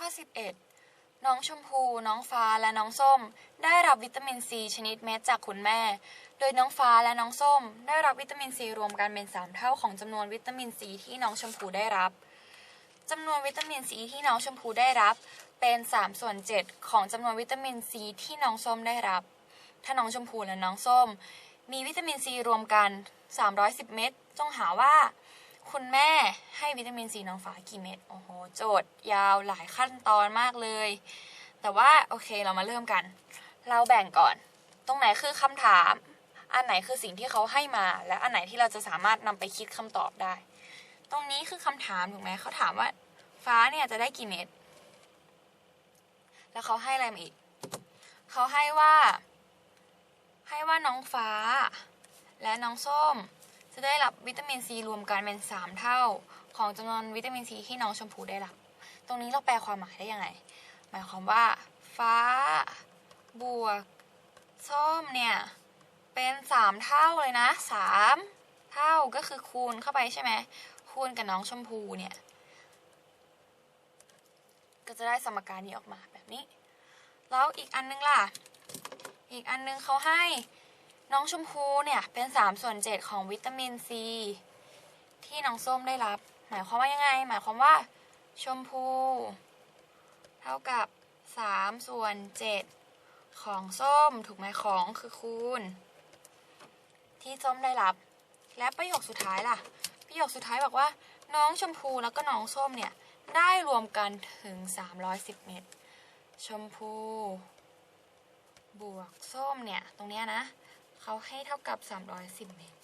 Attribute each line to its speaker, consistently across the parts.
Speaker 1: ข้อ 11 น้องชมพู น้องฟ้าและน้องส้ม ได้รับวิตามินซีชนิดเม็ดจากคุณแม่ โดยน้องฟ้าและน้องส้ม ได้รับวิตามินซีรวมกันเป็น 3 เท่าของจำนวนวิตามินซีที่น้องชมพูได้รับจำนวนวิตามินซีที่น้องชมพูได้รับ เป็น3ส่วน7ของจำนวนวิตามินซีที่น้องส้มได้รับ ถ้าน้องชมพูและน้องส้ม มีวิตามินซีรวมกัน 310 เม็ดจงหาว่า คุณแม่ให้วิตามินซีน้องฟ้ากี่เม็ด โอ้โห โจทย์ยาวหลายขั้นตอนมากเลย แต่ว่าโอเคเรามาเริ่มกัน เราแบ่งก่อน ตรงไหนคือคำถาม อันไหนคือสิ่งที่เขาให้มา และอันไหนที่เราจะสามารถนำไปคิดคำตอบได้ ตรงนี้คือคำถามถูกไหมเขาถามว่า ฟ้าเนี่ยจะได้กี่เม็ด แล้วเขาให้อะไรมาอีก เขาให้ว่า ให้ว่าน้องฟ้า และน้องส้ม จะได้รับวิตามินซีรวมกันเป็น 3 เท่า ของจำนวนวิตามินซีที่น้องชมพูได้รับ ตรงนี้เราแปลความหมายได้ยังไง หมายความว่า ฟ้า บวก ส้มเนี่ย เป็น 3 เท่าเลยนะ 3 เท่าก็คือคูณเข้าไปใช่ไหม คูณกับน้องชมพูเนี่ย ก็จะได้สมการนี้ออกมาแบบนี้ แล้วอีกอันนึงล่ะ อีกอันนึงเขาให้ น้องชมพูเนี่ยเป็น3ส่วน7ของวิตามินซีที่น้องส้มได้รับ หมายความว่ายังไง หมายความว่า ชมพู เท่ากับ3ส่วน7ของส้มถูกไหมของคือคูณ ที่ส้มได้รับ และประโยคสุดท้ายล่ะ ประโยคสุดท้ายบอกว่า น้องชมพูแล้วก็น้องส้มเนี่ยได้รวมกันถึง 310 เม็ดชมพู บวกส้มเนี่ย ตรงเนี้ยนะ เขาให้เท่ากับ 310 เมตร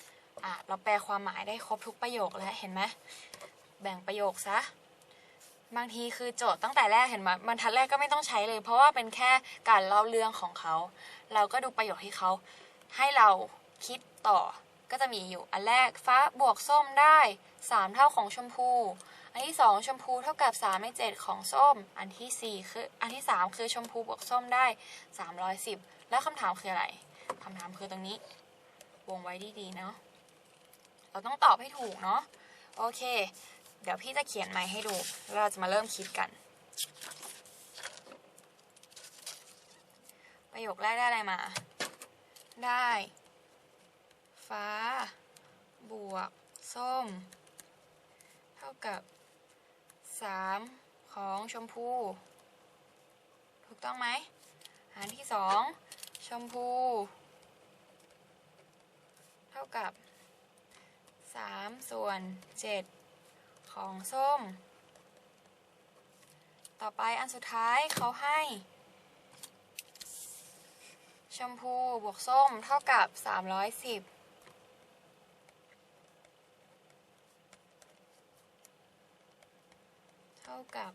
Speaker 1: อะ เราแปลความหมายได้ครบทุกประโยคแล้วเห็นไหม แบ่งประโยคซะ บางทีคือโจทย์ตั้งแต่แรกเห็นไหมบรรทัดแรกก็ไม่ต้องใช้เลย เพราะว่าเป็นแค่การเล่าเรื่องของเขา เราก็ดูประโยคที่เขาให้เราคิดต่อ ก็จะมีอยู่ อันแรกฟ้าบวกส้มได้ 3 เท่าของชมพู อันที่ 2 ชมพูเท่ากับ3ใน7ของส้ม อันทีสี่4คือ อันที่ 3 คือชมพูบวกส้มได้ 310 แล้วคำถามคืออะไร คำถามคือตรงนี้ วงไว้ดีๆเนาะเราต้องตอบให้ถูกเนาะโอเค เดี๋ยวพี่จะเขียนใหม่ให้ดูแล้วเราจะมาเริ่มคิดกัน ประโยคแรกได้อะไรมา ได้ ฟ้า บวก ส้ม เท่ากับ 3 ของชมพู ถูกต้องไหมอันที่ 2 ชมพู ท่ากับ 3 ส่วน 7 ของส้ม ต่อไปอันสุดท้ายเขาให้ ชมพูบวกส้มเท่ากับ 310เท่ากับ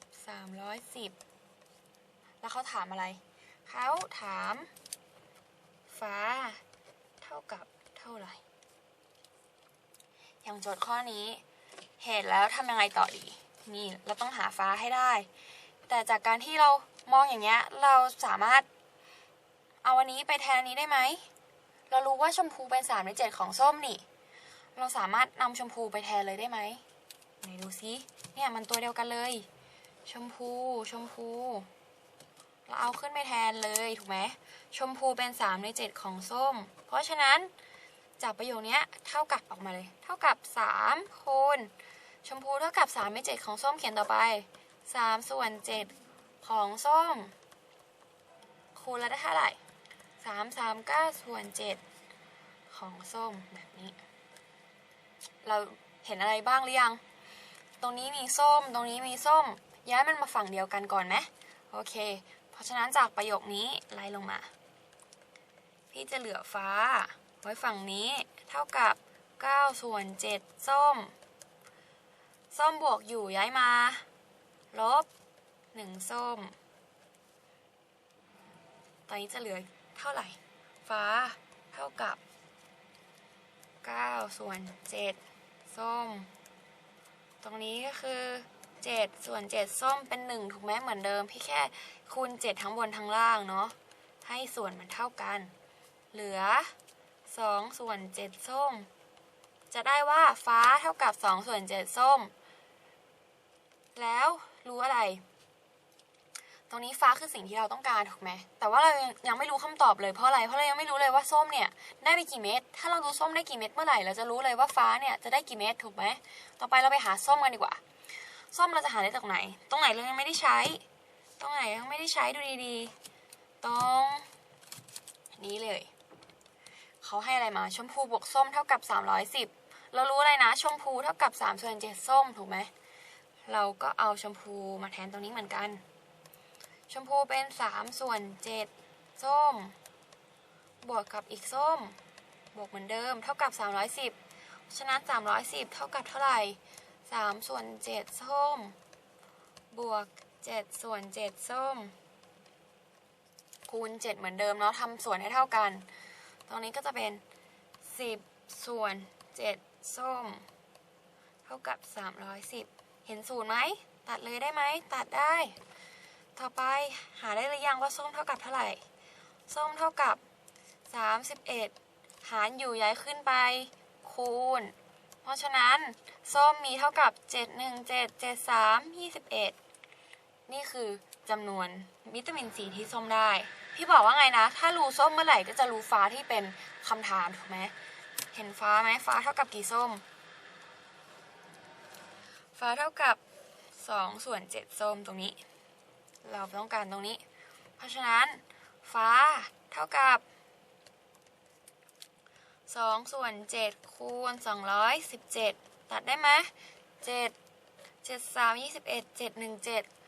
Speaker 1: 310 แล้วเขาถามอะไร เขาถาม ฟ้า เท่ากับเท่าไหร่ อย่างโจทย์ข้อนี้ เห็นแล้วทำยังไงต่อดี นี่เราต้องหาฟ้าให้ได้ แต่จากการที่เรามองอย่างเงี้ย เราสามารถเอาอันนี้ไปแทนนี้ได้ไหม เรารู้ว่าชมพูเป็นสามในเจ็ดของส้มนี่ เราสามารถนำชมพูไปแทนเลยได้ไหมไหนดูซิ เนี่ยมันตัวเดียวกันเลย ชมพู ชมพู เราเอาขึ้นไปแทนเลยถูกไหม ชมพูเป็น3ใน7ของส้ม เพราะฉะนั้น จากประโยคนี้เท่ากับออกมาเลย เท่ากับ3คูณชมพูเท่ากับ3ใน7ของส้มเขียนต่อไป3ส่วน7ของส้มคูณแล้วได้เท่าไหร่3 3 9ส่วน7ของส้มแบบนี้ เราเห็นอะไรบ้างหรือยัง ตรงนี้มีส้ม ตรงนี้มีส้ม ย้ายมันมาฝั่งเดียวกันก่อนไหมโอเค เพราะฉะนั้นจากประโยคนี้ไล่ลงมา พี่จะเหลือฟ้า ไว้ฝั่งนี้เท่ากับ 9 ส่วน 7 ส้ม ส้มบวกอยู่ย้ายมา ลบ 1 ส้ม ตอนนี้จะเหลือเท่าไหร่ ฟ้าเท่ากับ 9 ส่วน 7 ส้ม ตรงนี้ก็คือ 7 ส่วน 7 ส้มเป็น 1 ถูกไหมเหมือนเดิม พี่แค่คูณ 7 ทั้งบนทั้งล่างเนาะให้ส่วนมันเท่ากัน เหลือ 2 ส่วน 7 ส้ม จะได้ว่าฟ้าเท่ากับ 2 ส่วน 7 ส้ม แล้วรู้อะไร ตรงนี้ฟ้าคือสิ่งที่เราต้องการถูกไหม แต่ว่าเรายังไม่รู้คำตอบเลยเพราะอะไร เพราะเรายังไม่รู้เลยว่าส้มเนี่ยได้ไปกี่เม็ด ถ้าเรารู้ส้มได้กี่เม็ดเมื่อไหร่เราจะรู้เลยว่าฟ้าเนี่ยจะได้กี่เม็ดถูกไหม ต่อไปเราไปหาส้มกันดีกว่า ส้มเราจะหาได้จากไหน ตรงไหนเรายังไม่ได้ใช้ ตรงไหนยังไม่ได้ใช้ดูดีๆ ตรงนี้เลย เขาให้อะไรมาชมพูบวกส้มเท่ากับ 310 เรารู้เลยนะ ชมพูเท่ากับ3ส่วน7ส้มถูกไหมเราก็เอาชมพูมาแทนตรงนี้เหมือนกัน ชมพูเป็น3ส่วน7ส้ม บวกกับอีกส้ม บวกเหมือนเดิม เท่ากับ 310 ฉะนั้น 310 เท่ากับเท่าไหร่3ส่วน7ส้ม บวก7ส่วน7ส้ม คูณ 7 เหมือนเดิมเนาะทำส่วนให้เท่ากัน ตรงนี้ก็จะเป็น 10 ส่วน 7 ส้ม เท่ากับ 310 เห็นศูนย์ไหม ตัดเลยได้ไหม ตัดได้ ต่อไปหาได้หรือยังว่าส้มเท่ากับเท่าไหร่ ส้มเท่ากับ 31 หารอยู่ย้ายขึ้นไป คูณ เพราะฉะนั้น ส้มมีเท่ากับ 717 73 21 นี่คือจำนวนวิตามินซีที่ส้มได้ พี่บอกว่าไงนะ ถ้ารูส้มเมื่อไหร่ก็จะรูฟ้าที่เป็นคำถามถูกไหมเห็นฟ้าไหมฟ้าเท่ากับกี่ส้ม ฟ้าเท่ากับ2ส่วน7ส้มตรงนี้ เราต้องการตรงนี้ เพราะฉะนั้นฟ้าเท่ากับ2ส่วน7คูณ217ตัดได้ไหม7 7 3 21 7 1 7ม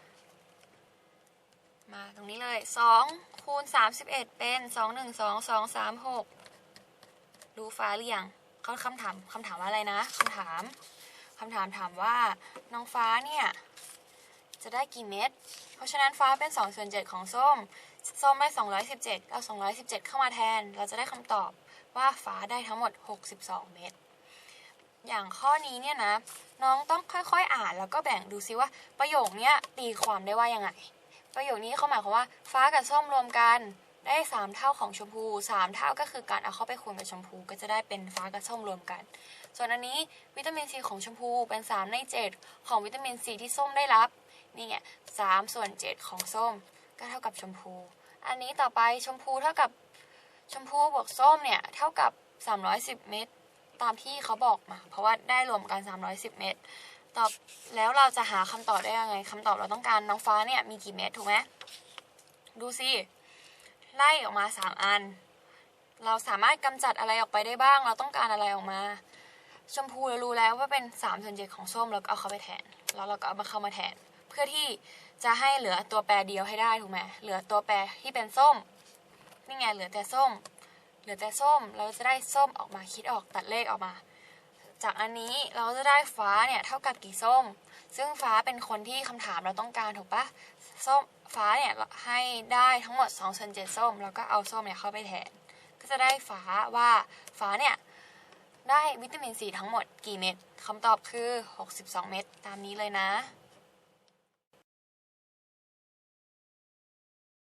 Speaker 1: มาตรงนี้เลย2คูณ31 เป็น 2 1 2 2 3 6 ดูฟ้าหรือยังเขาคำถามคำถามว่าอะไรนะคำถามคำถามถามว่าน้องฟ้าเนี่ย จะได้กี่เม็ด เพราะฉะนั้นฟ้าเป็น2ส่วน7ของส้ม ส้มได้ 217 เอา 217 เข้ามาแทน เราจะได้คำตอบว่าฟ้าได้ทั้งหมด 62 เม็ดอย่างข้อนี้เนี่ยนะ น้องต้องค่อยๆ อ่านแล้วก็แบ่งดูซิว่าประโยคนี้ตีความได้ว่ายังไง ประโยคนี้เขาหมายความว่าฟ้ากับส้มรวมกันได้ 3 เท่าของชมพู 3 เท่าก็คือการเอาเข้าไปคูณกับชมพู ก็จะได้เป็นฟ้ากับส้มรวมกัน ส่วนอันนี้วิตามินซีของชมพูเป็น 3 ใน 7 ของวิตามินซีที่ส้มได้รับนี่ไงสามส่วนเจ็ดของส้ม ก็เท่ากับชมพู อันนี้ต่อไปชมพูเท่ากับชมพูบวกส้มเนี่ยเท่ากับ 310 เม็ดตามที่เขาบอกมา เพราะว่าได้รวมกัน 310 เม็ด ตอบแล้วเราจะหาคำตอบได้ยังไงคำตอบเราต้องการน้องฟ้าเนี่ยมีกี่เม็ดถูกไหมดูสิไล่ออกมา3อัน เราสามารถกำจัดอะไรออกไปได้บ้าง เราต้องการอะไรออกมา ชมพูเรารู้แล้วว่าเป็น3ส่วนเจ็ดของส้มเราก็เอาเข้าไปแทน แล้วเราก็เอามาเข้ามาแทน เพื่อที่จะให้เหลือตัวแปรเดียวให้ได้ถูกไหมเหลือตัวแปรที่เป็นส้มนี่ไงเหลือแต่ส้ม เหลือแต่ส้ม เราจะได้ส้มออกมาคิดออกตัดเลขออกมา จากอันนี้เราจะได้ฟ้าเนี่ยเท่ากับกี่ส้ม ซึ่งฟ้าเป็นคนที่คำถามเราต้องการถูกปะส้มฟ้าเนี่ยให้ได้ทั้งหมด2ส่วน7ส้ม แล้วก็เอาส้มเนี่ยเข้าไปแทน ก็จะได้ฟ้าว่าฟ้าเนี่ยได้วิตามินซีทั้งหมดกี่เม็ดคำตอบคือ 62 เม็ดตามนี้เลยนะ